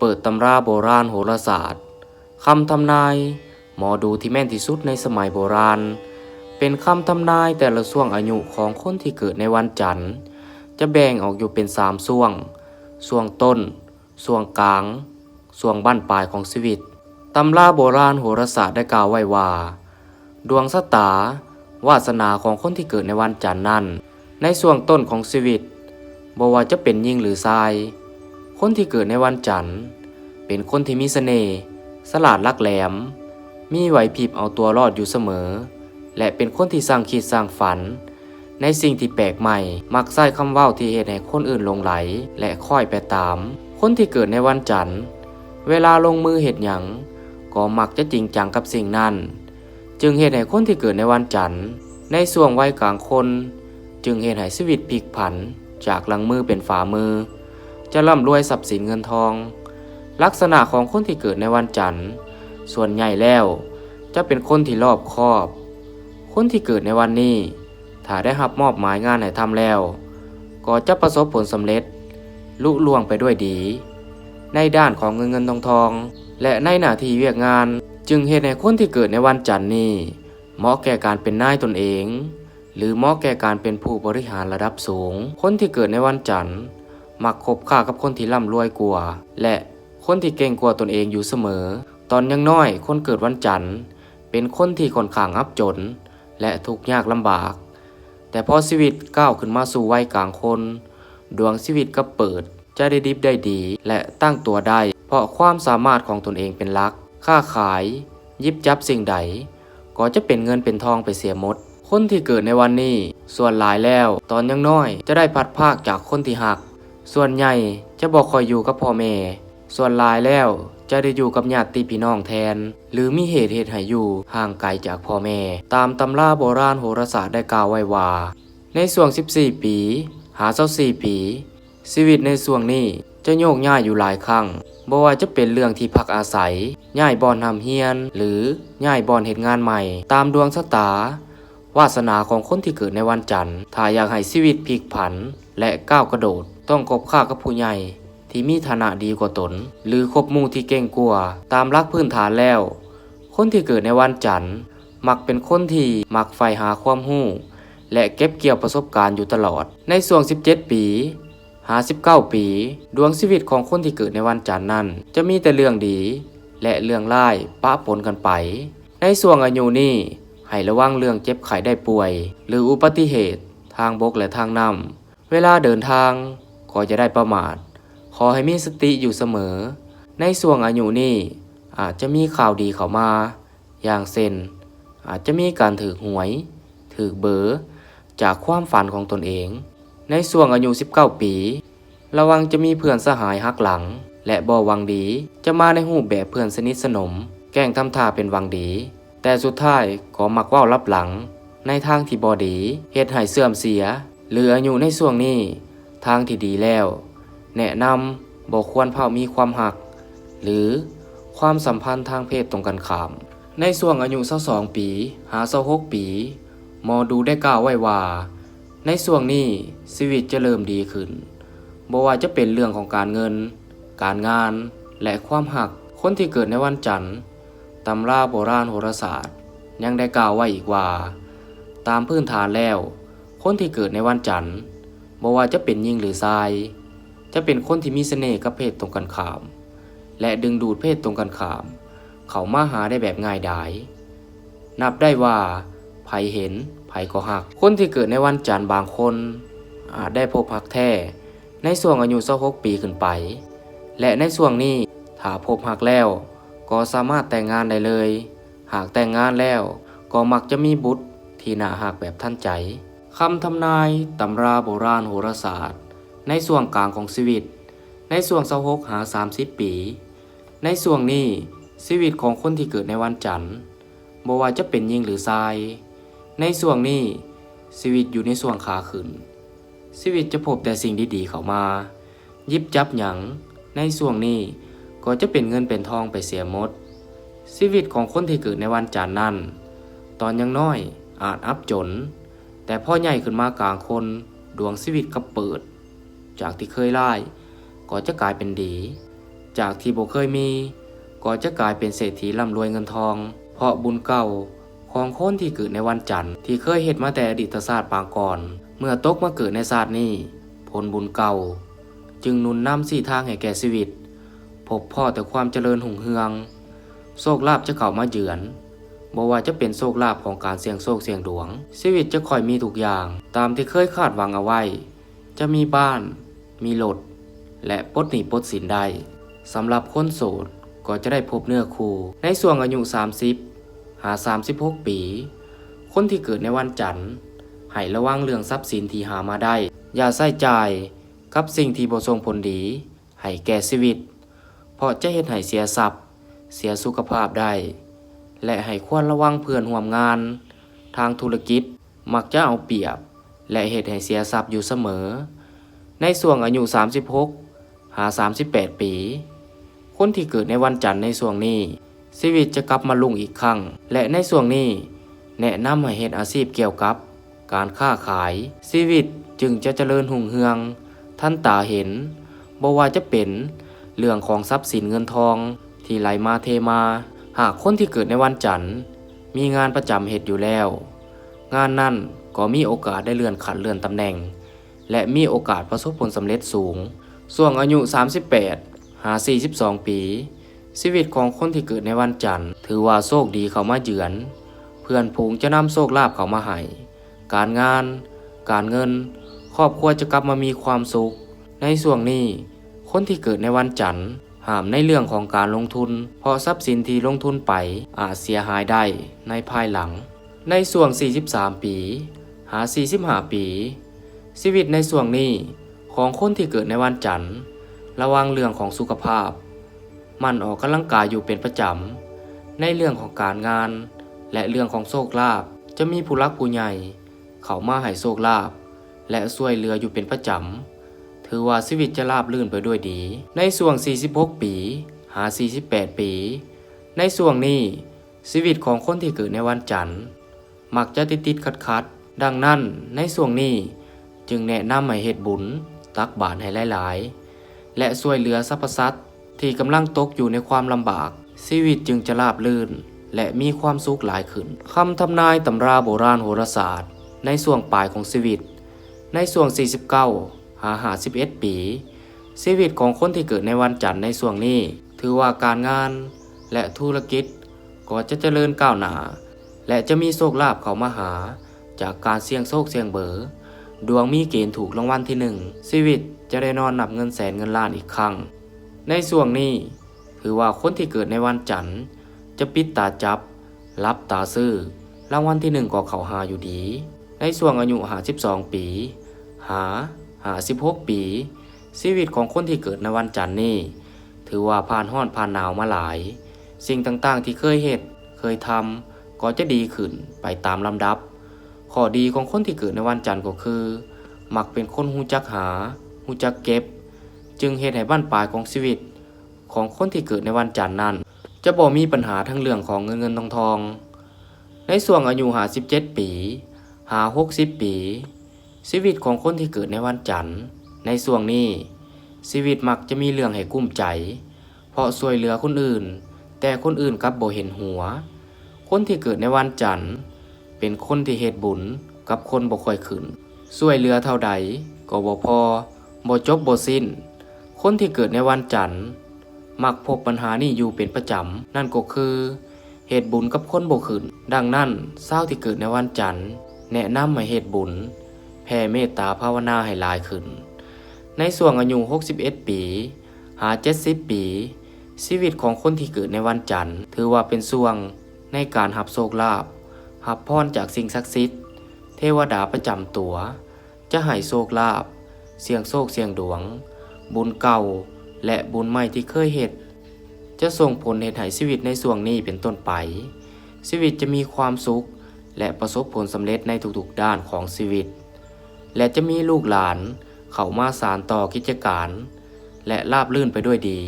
เปิดตำราโบราณโหราศาสตร์คำทำนายหมอดูที่แม่นที่สุดในสมัยโบราณ เป็นคำทำนายแต่ละช่วงอายุของคนที่เกิดในวันจันทร์ จะแบ่งออกอยู่เป็นสามช่วงช่วงต้นช่วงกลางช่วงบั้นปลายของชีวิตตำราโบราณโหราศาสตร์ได้กล่าวไว้ว่า ดวงชะตาวาสนาของคนที่เกิดในวันจันทร์นั้น ในช่วงต้นของชีวิตบ่ว่าจะเป็นหญิงหรือชาย คนที่เกิดในวันจันทร์ เป็นคนที่มีเสน่ห์สลาดลักแหลม มีไหวพริบเอาตัวรอดอยู่เสมอ และเป็นคนที่สร้างคิดสร้างฝัน ในสิ่งที่แปลกใหม่ มักใส่คำเว้าที่เหตุให้คนอื่นลงไหล และค่อยไปตาม คนที่เกิดในวันจันทร์ เวลาลงมือเหตุหยังก็มักจะจริงจังกับสิ่งนั้น จึงเหตุให้คนที่เกิดในวันจันทร์ ในส่วงวัยกลางคน จึงเหตุให้ชีวิตพลิกผัน จากหลังมือเป็นฝ่ามือ จะร่ำรวยทรัพย์สินเงินทอง ลักษณะของคนที่เกิดในวันจันทร์ ส่วนใหญ่แล้ว จะเป็นคนที่รอบคอบ คนที่เกิดในวันนี้ ถ้าได้รับมอบหมายงานให้ทำแล้ว ก็จะประสบผลสำเร็จ ลุล่วงไปด้วยดี ในด้านของเงินเงินทองทอง และในหน้าที่เวียกงานจึงเหตุให้คนที่เกิดในวันจันทร์นี้เหมาะแก่การเป็นนายตนเอง หรือเหมาะแก่การเป็นผู้บริหารระดับสูง คนที่เกิดในวันจันทร์ มักคบค้ากับคนที่ร่ำรวยกว่าและคนที่เก่งกว่าตนเองอยู่เสมอ ตอนยังน้อยคนเกิดวันจันทร์ เป็นคนที่ค่อนข้างอับจน และทุกข์ยากลำบาก แต่พอชีวิตก้าวขึ้นมาสู่วัยกลางคน ดวงชีวิตก็เปิดจะได้ดิบได้ดีและตั้งตัวได้ เพราะความสามารถของตนเองเป็นหลัก ค้าขายยิบจับสิ่งใด ก็จะเป็นเงินเป็นทองไปเสียหมด คนที่เกิดในวันนี้ ส่วนหลายแล้ว ตอนยังน้อยจะได้พัดภาคจากคนที่หัก ส่วนใหญ่จะบอกคอยอยู่กับพ่อแม่ ส่วนหลายแล้วจะได้อยู่กับญาติพี่น้องแทน หรือมีเหตุเหตุให้อยู่ห่างไกลจากพ่อแม่ ตามตำราโบราณโหราศาสตร์ได้กล่าวไว้ว่า ในส่วง 14 ปี หา24ปี ชีวิตในส่วงนี้จะโยกย้ายอยู่หลายครั้งบ่ว่าจะเป็นเรื่องที่พักอาศัยย้ายบอนทำเฮียน หรือย้ายบอนเหตุงานใหม่ ตามดวงชะตาวาสนาของคนที่เกิดในวันจันทร์ถ้าอยากให้ชีวิตพลิกผัน และก้าวกระโดด ต้องคบค้ากับผู้ใหญ่ที่มีฐานะดีกว่าตน หรือคบมู่ที่เก่งกว่าตามหลักพื้นฐานแล้ว คนที่เกิดในวันจันทร์มักเป็นคนที่มักใฝ่หาความรู้และเก็บเกี่ยวประสบการณ์อยู่ตลอด ในส่วง 17 ปีหา19 ปี ดวงชีวิตของคนที่เกิดในวันจันทร์นั้น จะมีแต่เรื่องดี และเรื่องร้ายปะปนกันไป ในส่วงอายุนี้ให้ระวังเรื่องเจ็บไข้ได้ป่วย หรืออุบัติเหตุ ทางบกและทางน้ำเวลาเดินทาง ก็จะได้ประมาท ขอให้มีสติอยู่เสมอ ในส่วงอายุนี้อาจจะมีข่าวดีเข้ามา อย่างเช่นอาจจะมีการถือหวย ถือเบอร์จากความฝันของตนเอง ในส่วงอายุ 19 ปี ระวังจะมีเพื่อนสหายหักหลัง และบ่วังดีจะมาในรูปแบบเพื่อนสนิทสนม แกล้งทำท่าเป็นวังดี แต่สุดท้ายก็มักว้ารับหลัง ในทางที่บ่ดีเฮ็ดให้เสื่อมเสีย หรืออายุในช่วงนี้ ทางที่ดีแล้ว แนะนำบอกควรเผามีความหัก หรือความสัมพันธ์ทางเพศตรงกันข้าม ในช่วงอายุ22ปีหา26ปีหมอดูได้กล่าวไว้ว่า ในช่วงนี้ชีวิตจะเริ่มดีขึ้นบ่ว่าจะเป็นเรื่องของการเงิน การงาน และความหัก คนที่เกิดในวันจันทร์ตำราโบราณโหราศาสตร์ ยังได้กล่าวไว้อีกว่า ตามพื้นฐานแล้ว คนที่เกิดในวันจันทร์ บ่ว่าจะเป็นหญิงหรือชาย จะเป็นคนที่มีเสน่ห์กับเพศตรงกันข้าม และดึงดูดเพศตรงกันข้าม เขามาหาได้แบบง่ายดาย นับได้ว่าไผเห็นไผก็หัก คนที่เกิดในวันจันทร์บางคน อาจได้พบหักแท้ในช่วงอายุ26ปีขึ้นไป และในช่วงนี้ถ้าพบหักแล้ว ก็สามารถแต่งงานได้เลย หากแต่งงานแล้ว ก็มักจะมีบุตรที่น่าหักแบบท่านใจ คำทำนายตำราโบราณโหราศาสตร์ ในช่วงกลางของชีวิต ในช่วง26หา 30 ปี ในช่วงนี้ชีวิตของคนที่เกิดในวันจันทร์บ่ว่าจะเป็นหญิงหรือชาย ในช่วงนี้ชีวิตอยู่ในช่วงขาขึ้นชีวิตจะพบแต่สิ่งดีๆเข้ามา ยิบจับหยังในช่วงนี้ก็จะเป็นเงินเป็นทองไปเสียหมดชีวิตของคนที่เกิดในวันจันทร์นั้น ตอนยังน้อยอาจอับจน แต่พ่อใหญ่ขึ้นมากลางคนดวงชีวิตก็เปิด จากที่เคยไล่ก็จะกลายเป็นดี จากที่บ่เคยมีก็จะกลายเป็นเศรษฐีร่ำรวยเงินทอง เพราะบุญเก่าของคนที่เกิดในวันจันทร์ที่เคยเฮ็ดมาแต่อดีตศาสตร์ปางก่อน เมื่อตกมาเกิดในศาสตร์นี้ผลบุญเก่า จึงนุนนำสี่ทางให้แก่ชีวิต พบพ่อแต่ความเจริญหุ่งเฮือง โชคลาภจะเข้ามาเยือน บ่ว่าจะเป็นโชคลาภของการเสี่ยงโชคเสี่ยงดวง ชีวิตจะค่อยมีทุกอย่าง ตามที่เคยคาดหวังเอาไว้ จะมีบ้าน มีรถและปลดหนี้ปลดสินได้สำหรับคนโสดก็จะได้พบเนื้อคู่ ในส่วงอายุ 30 หา 36 ปี คนที่เกิดในวันจันทร์ให้ระวังเรื่องทรัพย์สินที่หามาได้ อย่าใส่ใจกับสิ่งที่บ่ส่งผลดี ให้แก่ชีวิต เพราะจะเฮ็ดให้เสียทรัพย์ เสียสุขภาพได้ และให้ควรระวังเพื่อนร่วมงาน ทางธุรกิจมักจะเอาเปรียบ และเหตุให้เสียทรัพย์อยู่เสมอ ในส่วงอายุ 36 หา 38 ปี คนที่เกิดในวันจันทร์ในส่วงนี้ ชีวิตจะกลับมาลุ่งอีกครั้ง และในส่วงนี้ แนะนำให้เฮ็ดอาชีพเกี่ยวกับ การค้าขาย ชีวิตจึงจะเจริญหุ่งเฮือง ท่านตาเห็นบ่ว่าจะเป็นเรื่องของทรัพย์สินเงินทองที่ไหลมาเทมา หากคนที่เกิดในวันจันทร์ มีงานประจำเหตุอยู่แล้ว งานนั่นก็มีโอกาสได้เลื่อนขั้นเลื่อนตำแหน่ง และมีโอกาสประสบผลสำเร็จสูงส่วงอายุ 38 หา 42 ปีชีวิตของคนที่เกิดในวันจันทร์ ถือว่าโชคดีเข้ามาเยือน เพื่อนผูงจะนำโชคลาภเข้ามาให้การงาน การเงิน ครอบครัวจะกลับมามีความสุข ในส่วงนี้ คนที่เกิดในวันจันทร์ ห้ามในเรื่องของการลงทุน เพราะทรัพย์สินที่ลงทุนไปอาจเสียหายได้ในภายหลัง ในส่วง 43 ปี หา 45 ปี ชีวิตในส่วงนี้ของคนที่เกิดในวันจันทร์ ระวังเรื่องของสุขภาพ มันออกกำลังกายอยู่เป็นประจำ ในเรื่องของการงาน และเรื่องของโชคลาภจะมีผู้รักผู้ใหญ่ เขามาให้โชคลาภและช่วยเหลืออยู่เป็นประจำ ถือว่าชีวิตจะราบรื่นไปด้วยดี ในส่วง 46 ปีหา 48 ปี ในส่วงนี้ชีวิตของคนที่เกิดในวันจันทร์ มักจะติดติดขัดขัดดังนั้นในส่วงนี้จึงแนะนำให้เฮ็ดบุญ ตักบาตรให้หลาย ๆ และช่วยเหลือสรรพสัตว์ที่กำลังตกอยู่ในความลำบาก ชีวิตจึงจะราบรื่น และมีความสุขหลายขึ้นคำทำนายตำราโบราณโหราศาสตร์ ในส่วงปลายของชีวิต ในส่วง 49 หาหา11 ปี ชีวิตของคนที่เกิดในวันจันทร์ในส่วงนี้ ถือว่าการงานและธุรกิจ ก็จะเจริญก้าวหน้า และจะมีโชคลาภเข้ามาหา จากการเสี่ยงโชคเสี่ยงเบอร์ดวงมีเกณฑ์ถูกรางวัลที่หนึ่งชีวิตจะได้นอนนับเงินแสนเงินล้านอีกครั้ง ในส่วงนี้ ถือว่าคนที่เกิดในวันจันทร์ จะปิดตาจับ รับตาซื่อรางวัลที่หนึ่งก็เขาหาอยู่ดี ในส่วงอายุหา12 ปี หา หา16ปี ชีวิตของคนที่เกิดในวันจันทร์นี่ ถือว่าผ่านห้อนผ่านหนาวมาหลาย สิ่งต่างๆที่เคยเหตุเคยทำก็จะดีขึ้นไปตามลำดับ ข้อดีของคนที่เกิดในวันจันทร์ก็คือ มักเป็นคนหูจักหาหูจักเก็บ จึงเหตุให้บ้านปลายของชีวิต ของคนที่เกิดในวันจันทร์นั้น จะบ่มีปัญหาทั้งเรื่องของเงินเงินทองทองในส่วงอายุหา 17 ปี หา 60 ปี ชีวิตของคนที่เกิดในวันจันทร์ ในส่วงนี้ชีวิตมักจะมีเรื่องให้กุ้มใจ เพราะช่วยเหลือคนอื่น แต่คนอื่นกลับบ่เห็นหัว คนที่เกิดในวันจันทร์ เป็นคนที่เหตุบุญกับคนบ่ค่อยขึ้นช่วยเหลือเท่าใดก็บ่พอบ่จบบ่สิ้น คนที่เกิดในวันจันทร์ มักพบปัญหานี้อยู่เป็นประจำ นั่นก็คือ เหตุบุญกับคนบ่ขึ้น ดังนั้นเศร้าที่เกิดในวันจันทร์ แนะนำให้เหตุบุญ ผ่เมตตาภาวนาให้หลายขึ้น ในส่วงอายุ 61 ปี หา 70 ปี ชีวิตของคนที่เกิดในวันจันทร์ ถือว่าเป็นส่วงในการหับโชคลาภหับพรจากสิ่งศักดิ์สิทธิ์ เทวดาประจำตัว จะให้โชคลาภเสียงโชคเสียงดวง บุญเก่าและบุญใหม่ที่เคยเหตุจะส่งผลเหตุให้ชีวิตในส่วงนี้เป็นต้นไป ชีวิตจะมีความสุข และประสบผลสำเร็จในทุกๆด้านของชีวิต และจะมีลูกหลาน เข้ามาสารต่อกิจการ และลาบลื่นไปด้วยดี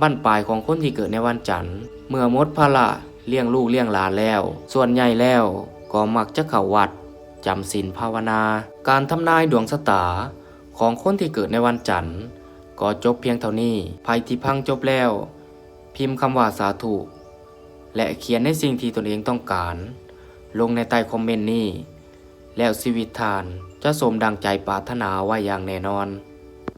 บั้นปลายของคนที่เกิดในวันจันทร์ เมื่อมดพละเลี้ยงลูกเลี้ยงหลานแล้ว ส่วนใหญ่แล้วก็มักจะเข้าวัดจำศีลภาวนา การทำนายดวงชะตาของคนที่เกิดในวันจันทร์ ก็จบเพียงเท่านี้ภัยที่พังจบแล้ว พิมพ์คำว่าสาธุและเขียนในสิ่งที่ตนเองต้องการ ลงในใต้คอมเมนต์นี้ แล้วชีวิตทาน จะสมดังใจปรารถนาไว้อย่างแน่นอน